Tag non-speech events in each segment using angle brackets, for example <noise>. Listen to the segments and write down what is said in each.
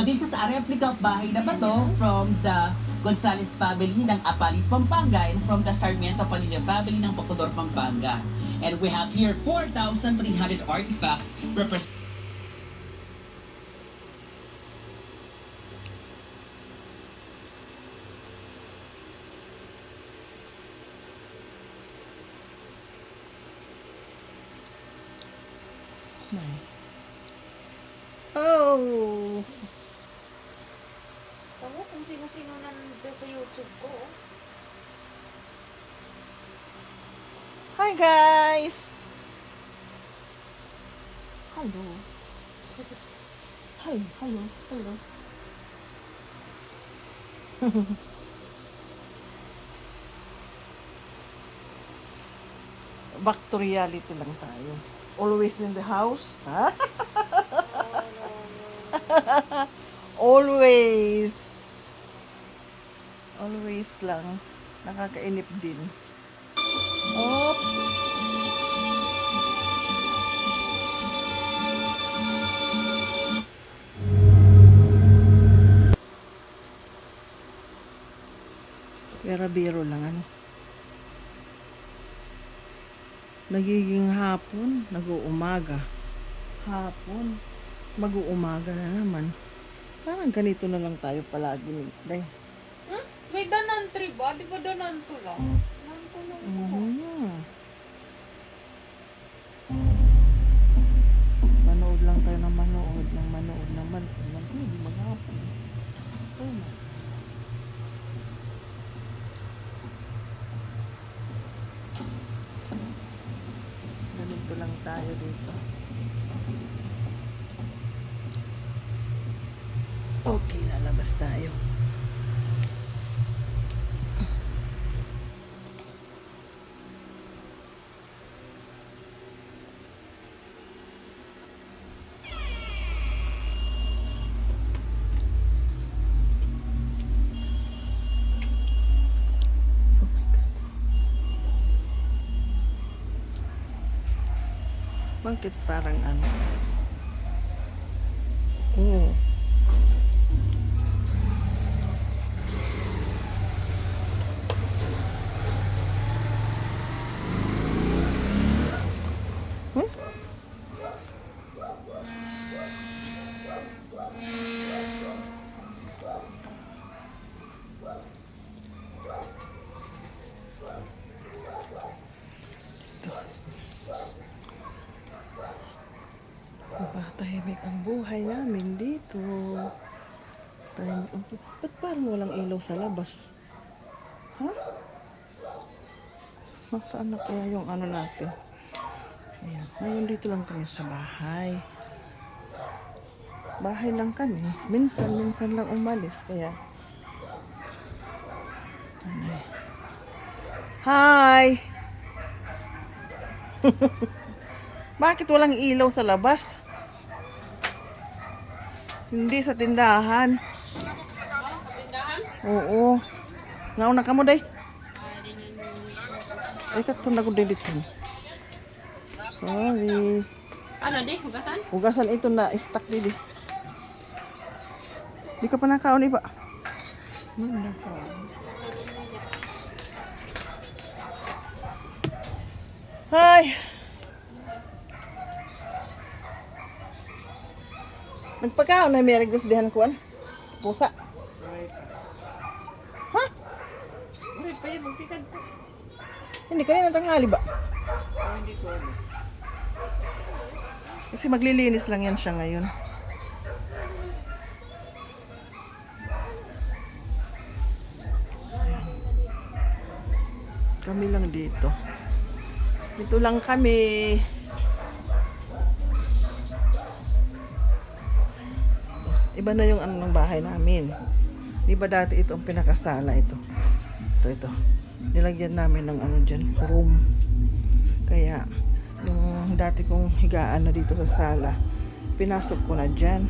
So this is a replica of bahay na bato from the Gonzales family ng Apalit, Pampanga and from the Sarmiento Padilla family ng Bocodor, Pampanga. And we have here 4,300 artifacts representing. Oh! Tama kung sino-sino nandito sa YouTube ko. oh. Hi guys! Hello. Hi, hello, hello. <laughs> Back to reality lang tayo. Always in the house, ha? <laughs> <laughs> Always. Always lang. Nakakainip din. Oops. Pero biro lang ano. Nagiging hapon, nag-uumaga. Hapon, mag-uumaga na naman. Parang ganito na lang tayo palagi. Day. May danantri ba? Di ba dananto lang? Dananto lang po. Mhm. Manood lang tayo ng manood, ng manood, ng manood, ng hindi maghapon. Oh my. Ganito lang tayo dito. Okay, lalabas tayo. Bakit parang ano? Oo. Hmm? Napakatahimik ang buhay namin dito. Tahim, ba't parang walang ilaw sa labas? Ha? Nasaan na kaya yung ano natin? Ayan. Ngayon dito lang kami sa bahay. Bahay lang kami. Minsan, minsan lang umalis. Kaya, anay. Hi! <laughs> Bakit walang ilaw sa labas? Hindi sa tindahan. Oo. Ngauna ka mo, day. Ay, katun na ko din dito. Sorry. Ano di? Hugasan? Hugasan ito na stuck din. Di ka pa nakaon iba. Manda Nagpakaon na may regusdihan kuan. Pusa. Ha? Ulit pa yun, magtikad po. Hindi kanina tanghali ba? Oh, hindi ko alam. Kasi maglilinis lang yan siya ngayon. Kami lang dito. Dito lang kami. Iba na yung ano ng bahay namin. Di ba dati ito ang pinakasala ito? Ito, ito. Nilagyan namin ng ano dyan, room. Kaya, yung dati kong higaan na dito sa sala, pinasok ko na dyan.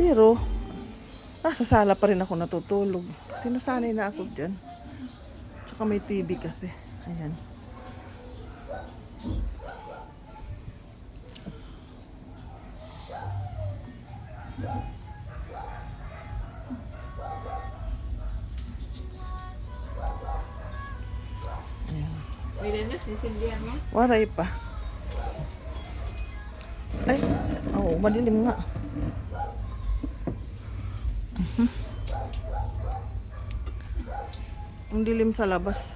Pero, nasa sala pa rin ako natutulog. Kasi nasanay na ako dyan. Tsaka may TV kasi. Ayan. Waray pa. Ay, oh, madilim nga. Uh -huh. Ang dilim mhm. sa labas.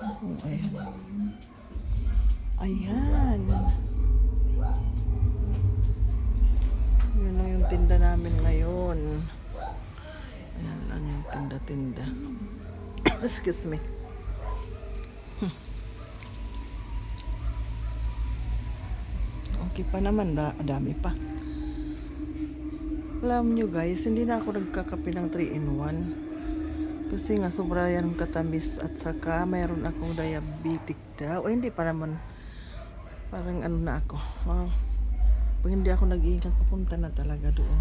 Oh, ayan. Ayan. Yun lang yung tinda namin ngayon. Ayan lang yung tinda-tinda. <coughs> Excuse me. Hmm. Okay pa naman, da dami pa. Alam nyo guys, hindi na ako nagkakape ng 3 in 1. Kasi nga sobra yan katamis at saka mayroon akong diabetic daw. O hindi pa naman. Parang ano na ako. Wow. Pag hindi ako nag-iingat, papunta na talaga doon.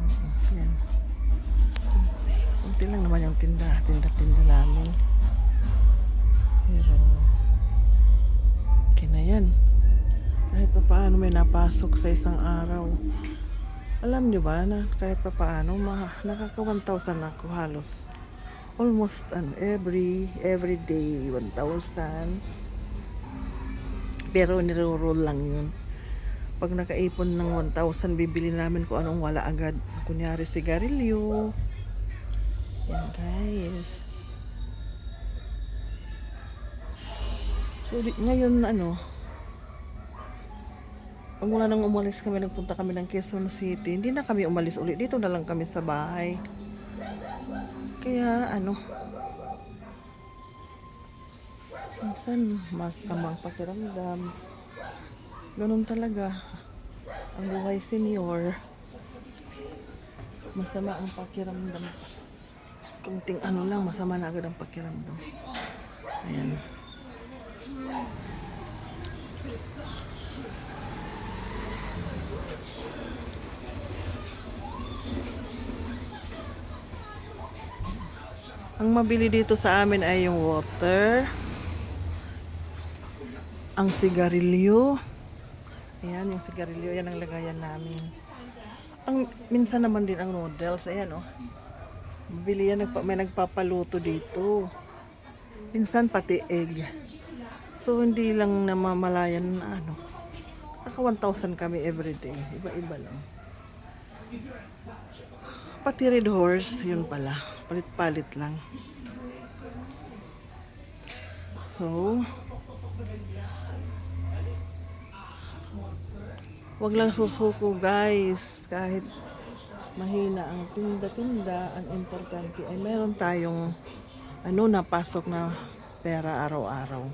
Mm, Yan. Kunti lang naman yung tinda, tinda-tinda namin. Pero, okay na yan. Kahit pa paano may napasok sa isang araw. Alam nyo ba na kahit pa paano, ma, nakaka 1,000 ako halos. Almost ano, every, every day, 1,000. Pero niro-roll lang yun. Pag nakaipon ng 1,000, bibili namin kung anong wala agad. Kunyari, sigarilyo. Yan guys. So, ngayon ano, pag mula nang umalis kami, nagpunta kami ng Quezon City, hindi na kami umalis ulit. Dito na lang kami sa bahay. Kaya ano, minsan masamang pakiramdam. Ganun talaga. Ang buhay senior. Masama ang pakiramdam. Kunting ano lang, masama na agad ang pakiramdam. Ayan. Ang mabili dito sa amin ay yung water, ang sigarilyo. Ayan, yung sigarilyo, yan ang lagayan namin. Ang, minsan naman din ang noodles, ayan oh. Bili yan, nagpa, may nagpapaluto dito. Minsan pati egg. So, hindi lang namamalayan na ano. Kaka 1,000 kami everyday. Iba-iba lang. Pati Red Horse, yun pala. Palit-palit lang. So, wag lang susuko guys. Kahit mahina ang tinda-tinda, ang importante ay meron tayong ano napasok na pera araw-araw.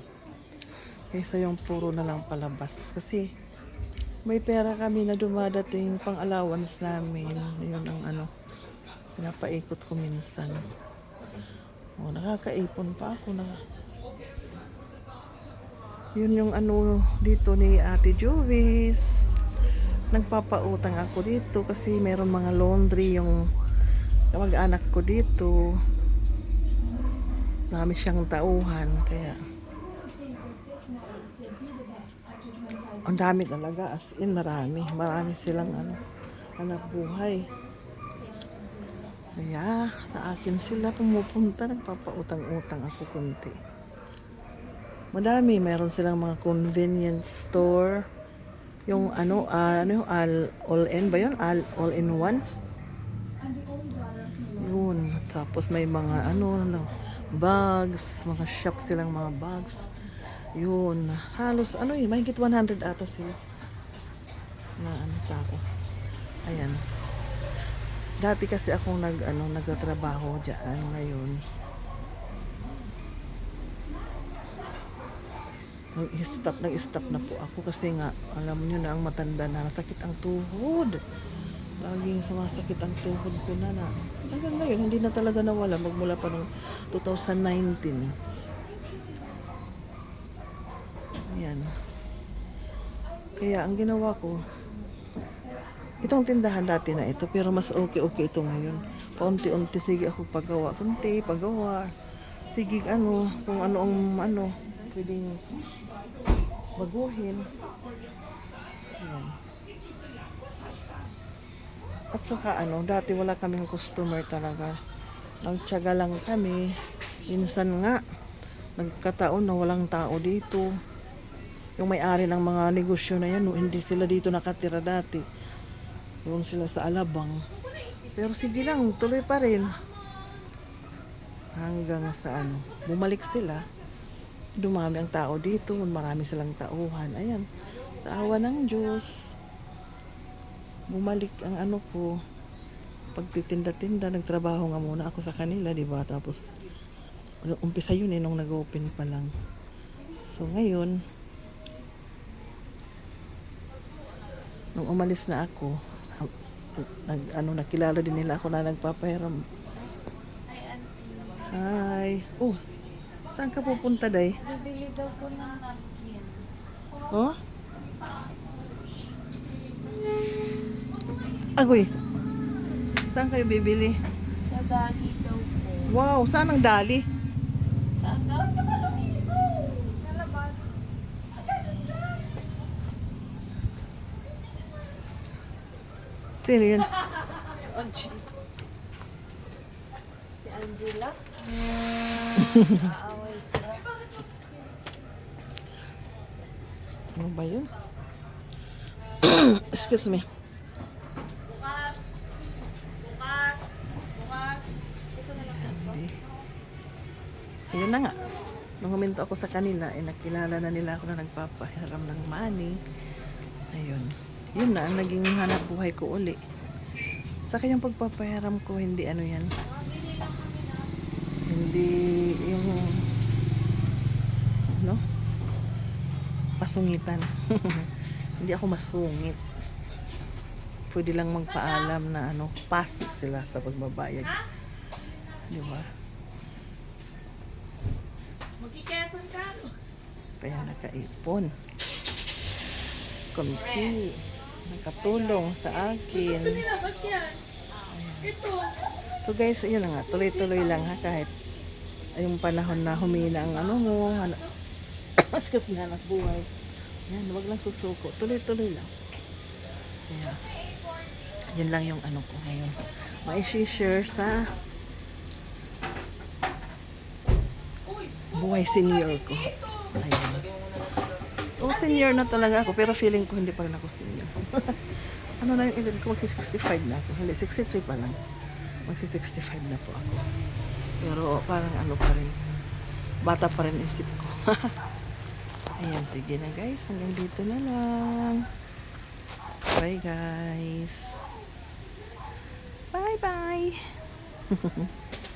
Kaysa yung puro na lang palabas. Kasi may pera kami na dumadating pang allowance namin. Yun ang ano, pinapaikot ko minsan. O, nakakaipon pa ako na. Yun yung ano dito ni Ate Jovis. Nagpapautang ako dito kasi meron mga laundry yung mag-anak ko dito. Dami siyang tauhan kaya ang dami talaga as in marami. Marami silang ano hanap buhay. Kaya sa akin sila pumupunta nagpapautang-utang ako kunti madami meron silang mga convenience store yung ano ah, ano yung all, all in ba yun? All, all in one? Yun. Tapos may mga ano ano bags. Mga shop silang mga bags. Yun. Halos ano eh mahigit 100 ata sila. Na ano tao ayan. Dati kasi ako nag ano nagtatrabaho diyan ngayon nag-stop nag-stop na po ako kasi nga alam niyo na ang matanda na sakit ang tuhod laging sumasakit ang tuhod ko na na hanggang ngayon hindi na talaga nawala magmula pa noong 2019 Ayan. Kaya ang ginawa ko, itong tindahan dati na ito, pero mas okay-okay ito ngayon. Paunti-unti, sige ako pagawa. Kunti, pagawa. Sige, ano, kung ano ang, ano, pwedeng baguhin. Ayan. At saka ano, dati wala kaming customer talaga. Nagtyaga lang kami. Minsan nga, nagkataon na walang tao dito. Yung may-ari ng mga negosyo na yan, hindi sila dito nakatira dati. Doon sila sa Alabang. Pero sige lang, tuloy pa rin. Hanggang sa ano, bumalik sila. Dumami ang tao dito, marami silang tauhan. Ayan, sa awa ng Diyos, bumalik ang ano ko. Pagtitinda-tinda, nagtrabaho nga muna ako sa kanila, di ba? Tapos, ano, umpisa yun eh, nung nag-open pa lang. So, ngayon, nung umalis na ako, ah, nag, ano, nakilala din nila ako na nagpapahiram. Ay, auntie. Hi. Oh, saan ka pupunta, day? Bibili daw po ng napkin. Oh? Agoy. Saan kayo bibili? Sa dali daw po. Wow, saan ang dali? Saan daw? Sino yun? <laughs> Angela. Si Angela? <laughs> Aaway sila. Ano ba yun? Excuse me. Bukas. Bukas. Bukas. Ito na lang. Ayun na nga. Nung huminto ako sa kanila, eh, nakilala na nila ako na nagpapahiram ng money. Ayun. Yun na, ang naging hanap buhay ko uli. Saka yung pagpapahiram ko, hindi ano yan. Hindi yung ano? Pasungitan. <laughs> hindi ako masungit. Pwede lang magpaalam na ano, pass sila sa pagbabayad. Di ba? Magkikesan ka. Kaya nakaipon. Kunti. Nakatulong sa akin. Ito. So guys, yun na nga. Tuloy-tuloy lang ha. Kahit yung panahon na humina ang ano mo. Ano, excuse me, anak buhay. Yan, wag lang susuko. Tuloy-tuloy lang. Kaya, yun lang yung ano ko ngayon. Ma-share sa buhay senior ko. Ayan. Oh, senior na talaga ako, pero feeling ko hindi pa rin ako senior. <laughs> ano na yung edad ko? Magsi-65 na ako. Hindi, 63 pa lang. Magsi-65 na po ako. Pero parang ano pa rin. Bata pa rin isip ko. <laughs> Ayan, sige na guys. Hanggang dito na lang. Bye guys. Bye-bye. <laughs>